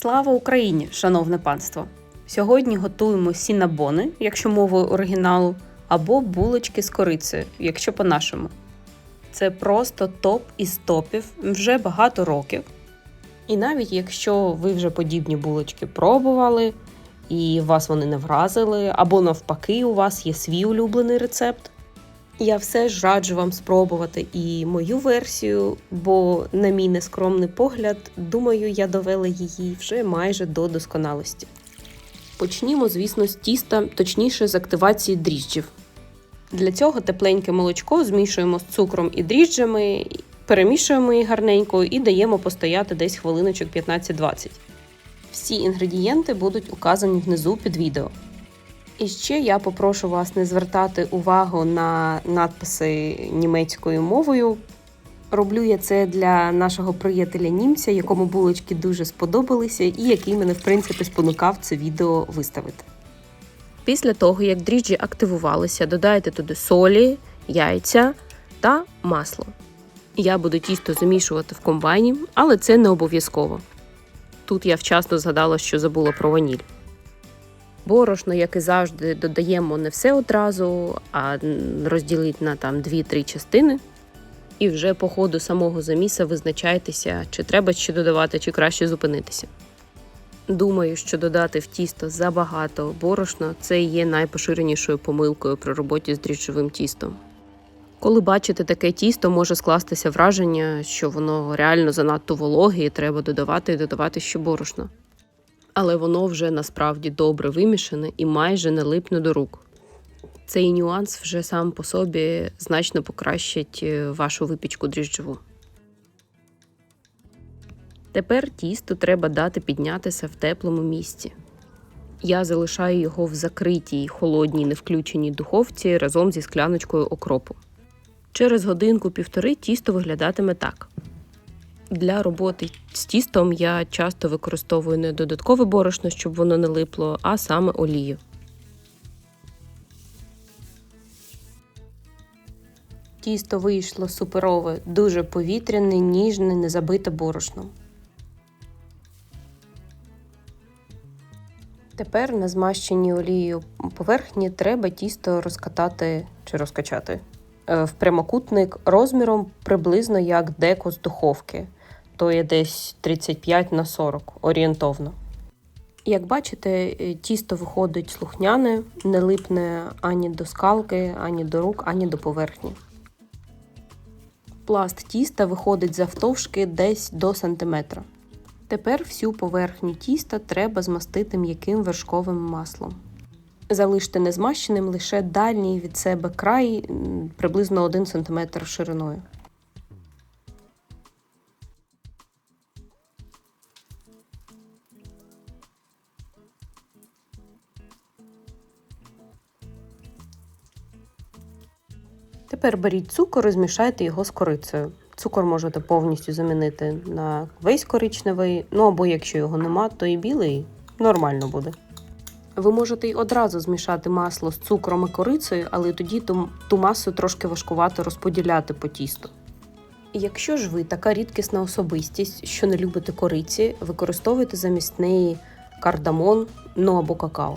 Слава Україні, шановне панство! Сьогодні готуємо сінабони, якщо мовою оригіналу, або булочки з корицею, якщо по-нашому. Це просто топ із топів вже багато років. І навіть якщо ви вже подібні булочки пробували, і вас вони не вразили, або навпаки, у вас є свій улюблений рецепт. Я все ж раджу вам спробувати і мою версію, бо, на мій нескромний погляд, думаю, я довела її вже майже до досконалості. Почнімо, звісно, з тіста, точніше з активації дріжджів. Для цього тепленьке молочко змішуємо з цукром і дріжджами, перемішуємо їх гарненько і даємо постояти десь хвилиночок 15-20. Всі інгредієнти будуть указані внизу під відео. І ще я попрошу вас не звертати увагу на надписи німецькою мовою. Роблю я це для нашого приятеля німця, якому булочки дуже сподобалися, і який мене, в принципі, спонукав це відео виставити. Після того, як дріжджі активувалися, додайте туди солі, яйця та масло. Я буду тісто замішувати в комбайні, але це не обов'язково. Тут я вчасно згадала, що забула про ваніль. Борошно, як і завжди, додаємо не все одразу, а розділити на там 2-3 частини. І вже по ходу самого заміса визначайтеся, чи треба ще додавати, чи краще зупинитися. Думаю, що додати в тісто забагато борошна це є найпоширенішою помилкою при роботі з дріжджовим тістом. Коли бачите таке тісто, може скластися враження, що воно реально занадто вологе і треба додавати і додавати ще борошна. Але воно вже насправді добре вимішане і майже не липне до рук. Цей нюанс вже сам по собі значно покращить е, вашу випічку дріжджову. Тепер тісто треба дати піднятися в теплому місці. Я залишаю його в закритій, холодній, невключеній духовці разом зі скляночкою окропу. Через годинку-півтори тісто виглядатиме так. Для роботи з тістом я часто використовую не додаткове борошно, щоб воно не липло, а саме олію. Тісто вийшло суперове, дуже повітряне, ніжне, не забите борошном. Тепер на змащеній олією поверхні треба тісто розкатати чи розкачати е, в прямокутник розміром приблизно як деко з духовки, то є десь 35 на 40 орієнтовно. Як бачите, е, тісто виходить слухняне, не липне ані до скалки, ані до рук, ані до поверхні. Пласт тіста виходить завтовшки десь до сантиметра. Тепер всю поверхню тіста треба змастити м'яким вершковим маслом. Залиште незмащеним лише дальній від себе край приблизно 1 см шириною. Тепер беріть цукор і змішайте його з корицею. Цукор можете повністю замінити на весь коричневий, ну або якщо його нема, то і білий нормально буде. Ви можете й одразу змішати масло з цукром і корицею, але тоді ту, ту масу трошки важкувато розподіляти по тісту. Якщо ж ви така рідкісна особистість, що не любите кориці, використовуйте замість неї кардамон, ну або какао.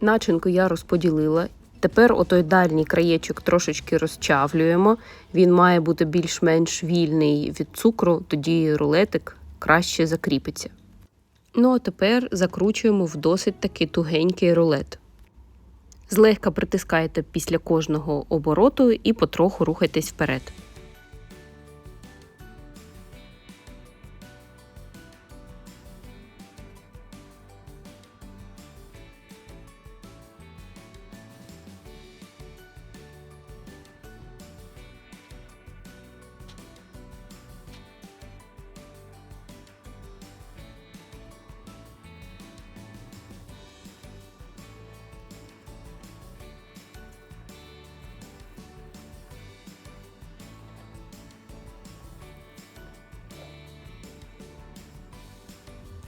Начинку я розподілила. Тепер отой дальній краєчок трошечки розчавлюємо. Він має бути більш-менш вільний від цукру, тоді рулетик краще закріпиться. Ну а тепер закручуємо в досить таки тугенький рулет. Злегка притискайте після кожного обороту і потроху рухайтесь вперед.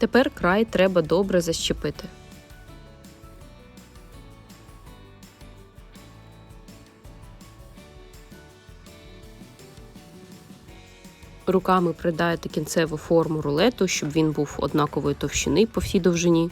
Тепер край треба добре защепити. Руками придаєте кінцеву форму рулету, щоб він був однакової товщини по всій довжині.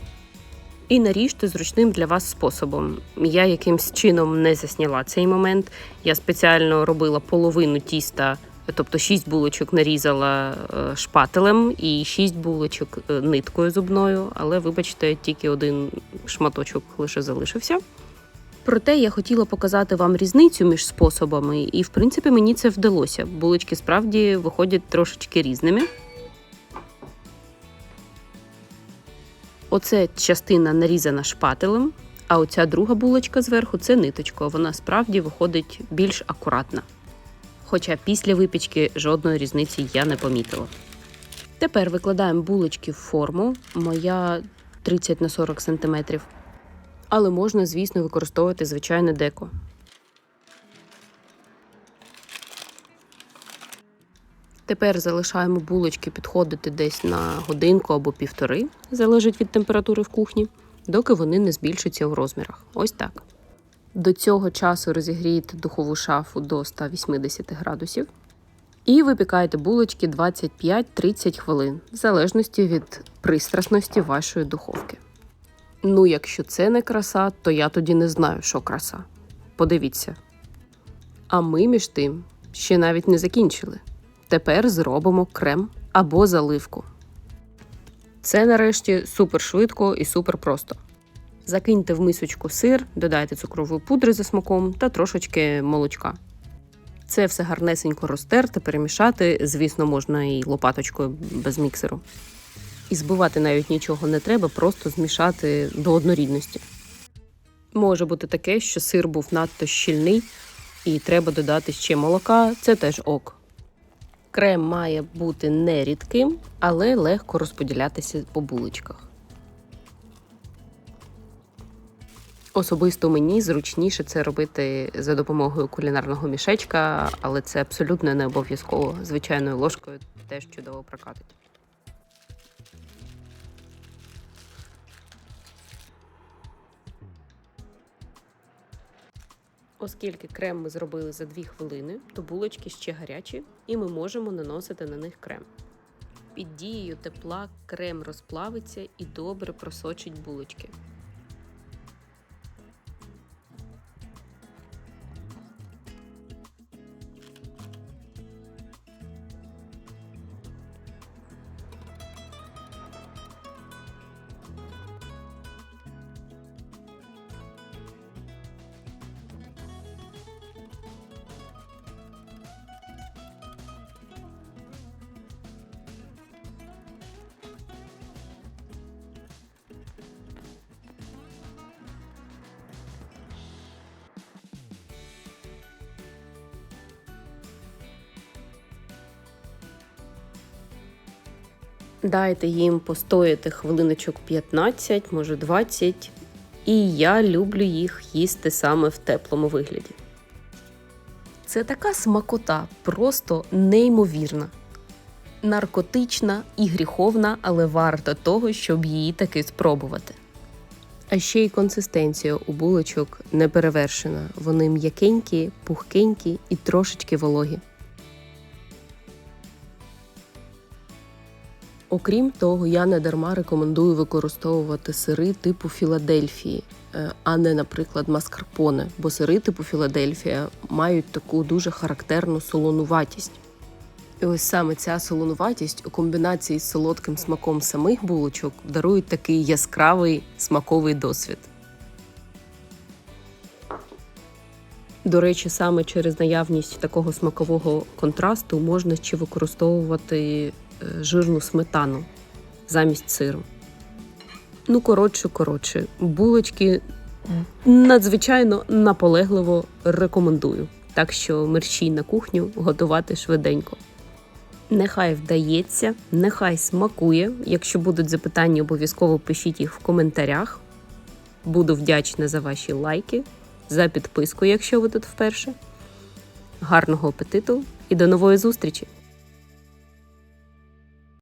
І наріжте зручним для вас способом. Я якимсь чином не засняла цей момент. Я спеціально робила половину тіста, тобто 6 булочок нарізала е, шпателем і 6 булочок е, ниткою зубною, але вибачте, тільки один шматочок лише залишився. Проте я хотіла показати вам різницю між способами, і в принципі мені це вдалося. Булочки справді виходять трошечки різними. Оце частина нарізана шпателем, а оця друга булочка зверху це ниточкою. Вона справді виходить більш акуратна. Хоча після випічки жодної різниці я не помітила. Тепер викладаємо булочки в форму. Моя 30 на 40 см. Але можна, звісно, використовувати звичайне деко. Тепер залишаємо булочки підходити десь на годинку або півтори, залежить від температури в кухні, доки вони не збільшаться в розмірах. Ось так. До цього часу розігрійте духову шафу до 180 градусів. І випікайте булочки 25-30 хвилин, в залежності від пристрасності вашої духовки. Ну, якщо це не краса, то я тоді не знаю, що краса. Подивіться. А ми між тим ще навіть не закінчили. Тепер зробимо крем або заливку. Це нарешті супер швидко і супер просто. Закиньте в мисочку сир, додайте цукрової пудри за смаком та трошечки молочка. Це все гарнесенько розтерти, перемішати. Звісно, можна і лопаточкою без міксеру. І збивати навіть нічого не треба, просто змішати до однорідності. Може бути таке, що сир був надто щільний і треба додати ще молока, це теж ок. Крем має бути не рідким, але легко розподілятися по булочках. Особисто мені зручніше це робити за допомогою кулінарного мішечка, але це абсолютно не обов'язково. Звичайною ложкою теж чудово прокатить. Оскільки крем ми зробили за 2 хвилини, то булочки ще гарячі, і ми можемо наносити на них крем. Під дією тепла крем розплавиться і добре просочить булочки. Дайте їм постояти хвилиночок 15, може 20. І я люблю їх їсти саме в теплому вигляді. Це така смакота, просто неймовірна. Наркотична і гріховна, але варта того, щоб її таки спробувати. А ще й консистенція у булочок не перевершена. Вони м'якенькі, пухкенькі і трошечки вологі. Окрім того, я не дарма рекомендую використовувати сири типу Філадельфії, е, а не, наприклад, маскарпоне, бо сири типу Філадельфія мають таку дуже характерну солонуватість. І ось саме ця солонуватість у комбінації з солодким смаком самих булочок дарують такий яскравий смаковий досвід. До речі, саме через наявність такого смакового контрасту можна ще використовувати жирну сметану замість сиру. Ну, коротше, коротше, булочки надзвичайно наполегливо рекомендую. Так що мерщій на кухню готувати швиденько. Нехай вдається, нехай смакує. Якщо будуть запитання, обов'язково пишіть їх в коментарях. Буду вдячна за ваші лайки, за підписку, якщо ви тут вперше. Гарного апетиту і до нової зустрічі!